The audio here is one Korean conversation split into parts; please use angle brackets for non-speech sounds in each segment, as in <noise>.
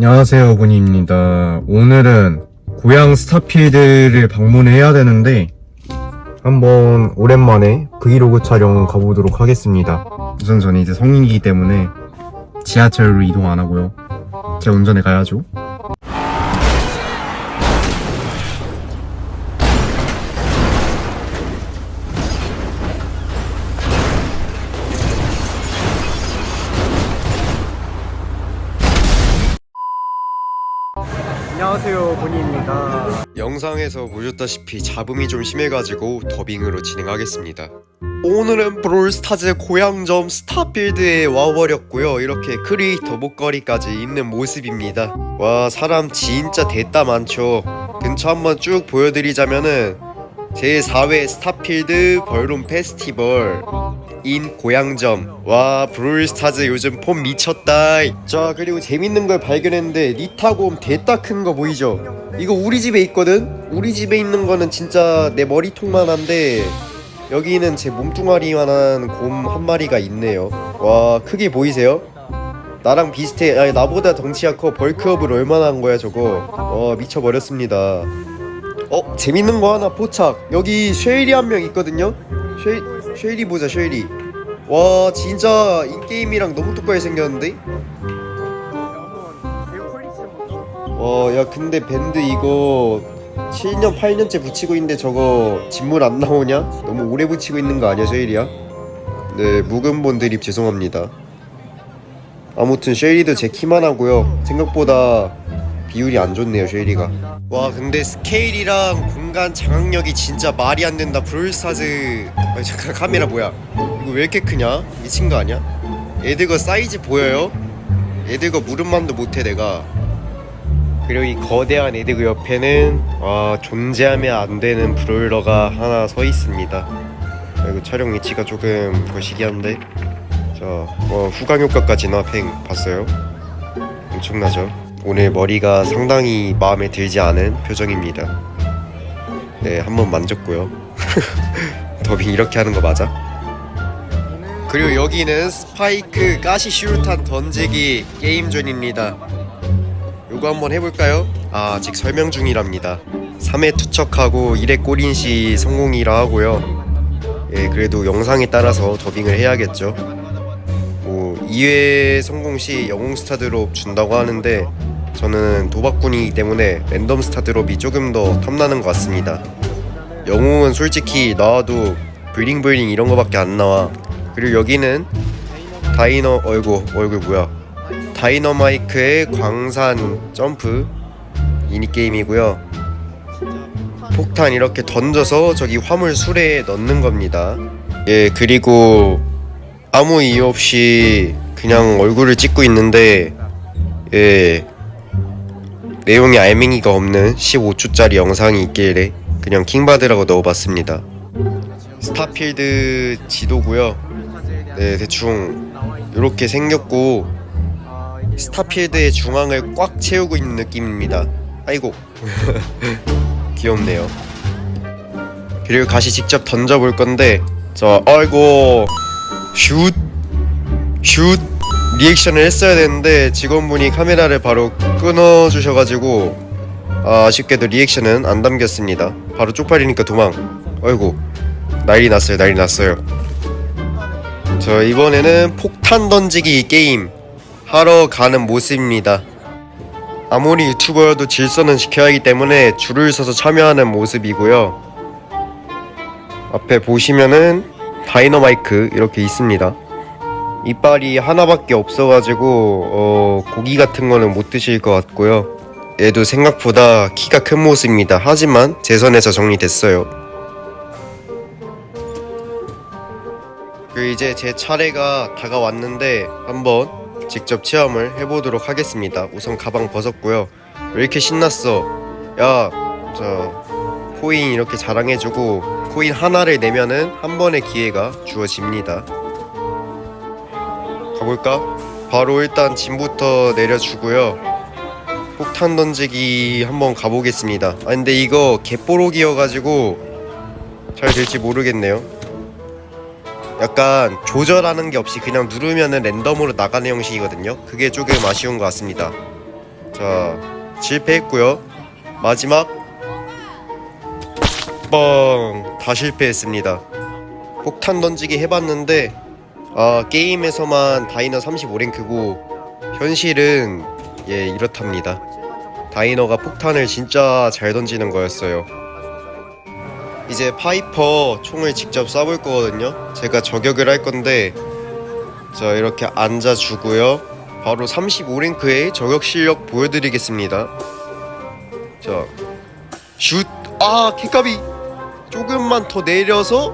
안녕하세요, 군입니다. 오늘은 고향 스타필드를 방문해야 되는데 한번 오랜만에 브이로그 촬영 가보도록 하겠습니다. 우선 저는 이제 성인이기 때문에 지하철로 이동 안 하고요. 제가 운전해 가야죠. 안녕하세요, 군입니다. 영상에서 보셨다시피 잡음이 좀 심해가지고 더빙으로 진행하겠습니다. 오늘은 브롤스타즈 고향점 스타필드에 와버렸고요. 이렇게 크리에이터 목걸이까지 있는 모습입니다. 와 사람 진짜 됐다 많죠. 근처 한번 쭉 보여드리자면은 제4회 스타필드 벌룬 페스티벌 인 고향점. 와 브롤스타즈 요즘 폼 미쳤다. 자 그리고 재밌는 걸 발견했는데 리타곰 대따 큰 거 보이죠? 이거 우리 집에 있거든? 우리 집에 있는 거는 진짜 내 머리통만 한데 여기는 제 몸뚱아리만한 곰 한 마리가 있네요. 와 크기 보이세요? 나랑 비슷해. 아니 나보다 덩치가 커 벌크업을 얼마나 한 거야 저거? 어 미쳐버렸습니다. 어 재밌는 거 하나 포착. 여기 쉐일이 한 명 있거든요? 쉐일 쉐일이 보자 쉐일이. 와 진짜 인게임이랑 너무 똑같이 생겼는데? 와야 근데 밴드 이거 7년 8년째 붙이고 있는데 저거 진물 안 나오냐? 너무 오래 붙이고 있는 거 아니야 쉐일이야? 네 묵은본 드립 죄송합니다. 아무튼 쉐일이도 제 키만 하고요. 생각보다 비율이 안 좋네요 쉐일이가 와 근데 스케일이랑 공간 장악력이 진짜 말이 안 된다. 브롤스타즈. 아 잠깐 카메라 뭐야? 이거 왜 이렇게 크냐? 미친 거 아니야? 애들 거 사이즈 보여요? 애들 거 무릎만도 못해 내가. 그리고 이 거대한 애들 그 옆에는 와 존재하면 안 되는 브롤러가 하나 서 있습니다. 그리고 촬영 위치가 조금 거시기 한데. 자 어, 후광 효과까지 나 팽 봤어요? 엄청나죠 오늘 머리가 상당히 마음에 들지 않은 표정입니다. 네, 한번 만졌고요. <laughs> 더빙 이렇게 하는 거 맞아? 그리고 여기는 스파이크 가시 슈루탄 던지기 게임존입니다. 요거 한번 해볼까요? 아, 아직 설명 중이랍니다. 3회 투척하고 1회 꼬린 시 성공이라 하고요. 예, 그래도 영상에 따라서 더빙을 해야겠죠. 뭐 2회 성공 시 영웅 스타 드롭 준다고 하는데 저는 도박꾼이기 때문에 랜덤 스타 드롭이 조금 더 탐나는 것 같습니다. 영웅은 솔직히 나와도 브링브링 이런 거밖에 안 나와. 그리고 여기는 다이너 얼굴 얼굴 뭐야? 다이너마이크의 광산 점프 미니 게임이고요. 폭탄 이렇게 던져서 저기 화물 수레에 넣는 겁니다. 예 그리고 아무 이유 없이 그냥 얼굴을 찍고 있는데 예 내용이 알맹이가 없는 15초짜리 영상이 있길래 그냥 킹받으라고 넣어봤습니다. 스타필드 지도고요. 네 대충 이렇게 생겼고 스타필드의 중앙을 꽉 채우고 있는 느낌입니다. 아이고 <laughs> 귀엽네요. 그리고 다시 직접 던져볼 건데 자 아이고 슛! 슛! 리액션을 했어야 되는데 직원분이 카메라를 바로 끊어주셔가지고 아, 아쉽게도 리액션은 안 담겼습니다 바로 쪽팔리니까 도망 아이고 난리 났어요 난리 났어요 저 이번에는 폭탄 던지기 게임 하러 가는 모습입니다 아무리 유튜버여도 질서는 지켜야 하기 때문에 줄을 서서 참여하는 모습이고요 앞에 보시면은 다이너마이크 이렇게 있습니다. 이빨이 하나밖에 없어가지고 어, 고기 같은 거는 못 드실 것 같고요. 얘도 생각보다 키가 큰 모습입니다. 하지만 제 선에서 정리됐어요. 그 이제 제 차례가 다가왔는데 한번 직접 체험을 해보도록 하겠습니다. 우선 가방 벗었고요. 왜 이렇게 신났어? 야, 저 코인 이렇게 자랑해주고 코인 하나를 내면은 한 번의 기회가 주어집니다. 가볼까? 바로 일단 짐부터 내려주고요. 폭탄 던지기 한번 가보겠습니다. 아 근데 이거 개뽀록이어가지고 잘 될지 모르겠네요. 약간 조절하는 게 없이 그냥 누르면은 랜덤으로 나가는 형식이거든요. 그게 조금 아쉬운 것 같습니다. 자 실패했고요 마지막 뻥다 실패했습니다. 폭탄 던지기 해봤는데 아 게임에서만 다이너 35랭크고 현실은 예 이렇답니다. 다이너가 폭탄을 진짜 잘 던지는 거였어요. 이제 파이퍼 총을 직접 쏴볼 거거든요. 제가 저격을 할 건데 자 이렇게 앉아주고요. 바로 35랭크의 저격 실력 보여드리겠습니다. 자 슛! 아 킥값이 조금만 더 내려서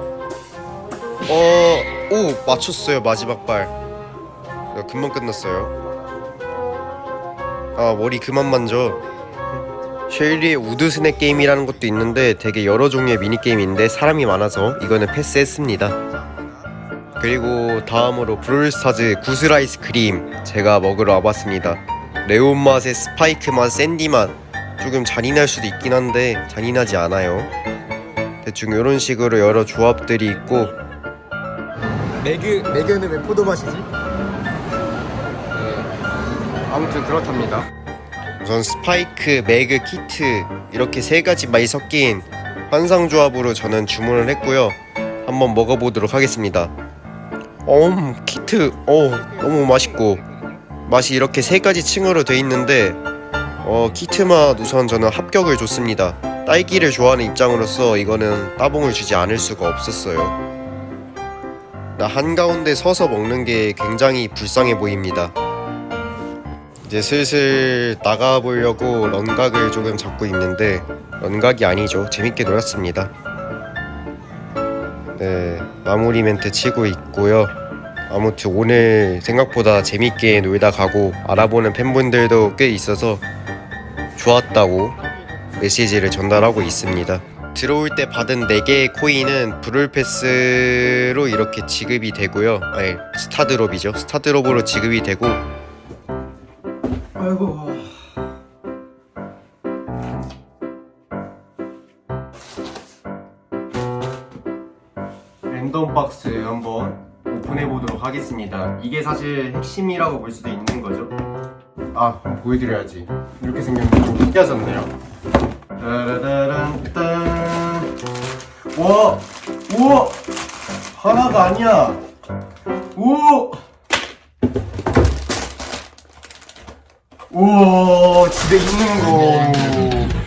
어... 오 맞췄어요 마지막 발. 야, 금방 끝났어요. 아 머리 그만 만져. 쉐일리의 우드 스낵 게임이라는 것도 있는데 되게 여러 종류의 미니 게임인데 사람이 많아서 이거는 패스했습니다. 그리고 다음으로 브롤스타즈 구슬 아이스크림 제가 먹으러 와봤습니다. 레온 맛의 스파이크 맛 샌디 맛. 조금 잔인할 수도 있긴 한데 잔인하지 않아요 대충 이런 식으로 여러 조합들이 있고 매그 매그는 왜 포도 맛이지? 네. 아무튼 그렇답니다. 우선 스파이크, 매그, 키트 이렇게 세 가지 맛이 섞인 환상 조합으로 저는 주문을 했고요. 한번 먹어보도록 하겠습니다. 엄 키트 어 너무 맛있고 맛이 이렇게 세 가지 층으로 돼 있는데 어 키트 맛 우선 저는 합격을 줬습니다. 딸기를 좋아하는 입장으로서 이거는 따봉을 주지 않을 수가 없었어요. 나 한가운데 서서 먹는 게 굉장히 불쌍해 보입니다. 이제 슬슬 나가보려고 런각을 조금 잡고 있는데 런각이 아니죠 재밌게 놀았습니다 네 마무리 멘트 치고 있고요 아무튼 오늘 생각보다 재밌게 놀다 가고 알아보는 팬분들도 꽤 있어서 좋았다고 메시지를 전달하고 있습니다 들어올 때 받은 4개의 코인은 브롤패스로 이렇게 지급이 되고요 아니 스타드롭이죠 스타드롭으로 지급이 되고 아이고. 랜덤 박스 한번 오픈해 보도록 하겠습니다. 이게 사실 핵심이라고 볼 수도 있는 거죠. 아, 한번 보여드려야지. 이렇게 생겼는데 좀 특이하잖아요. 따라다란 딴. 와, 우와, 하나가 아니야. 오. 우와 집에 있는 거